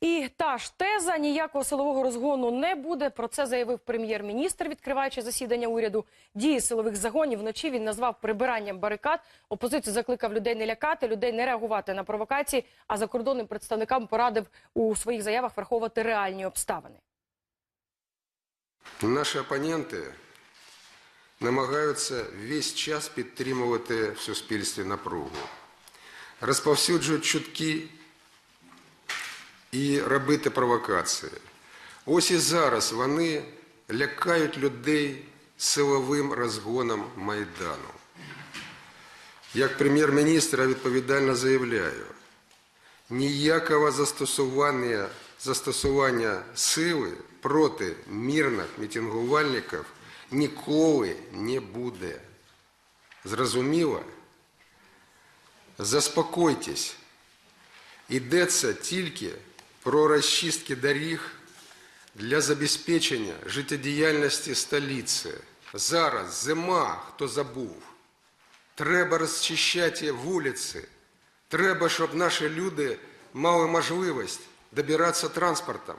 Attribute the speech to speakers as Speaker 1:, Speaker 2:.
Speaker 1: І та ж теза ніякого силового розгону не буде. Про це заявив прем'єр-міністр, відкриваючи засідання уряду. Дії силових загонів вночі він назвав прибиранням барикад. Опозицію закликав людей не лякати, людей не реагувати на провокації. А закордонним представникам порадив у своїх заявах враховувати реальні обставини.
Speaker 2: Наші опоненти намагаються весь час підтримувати в суспільстві напругу, розповсюджують чутки і робити провокації. Ось і зараз вони лякають людей силовим розгоном Майдану. Як прем'єр-міністр відповідально заявляю, ніякого застосування, застосування сили проти мирних мітингувальників ніколи не буде. Зрозуміло? Заспокойтесь. Йдеться тільки про розчистки доріг для забезпечення життєдіяльності столиці. Зараз зима, хто забув. Треба розчищати вулиці. Треба, щоб наші люди мали можливість добиратися транспортом.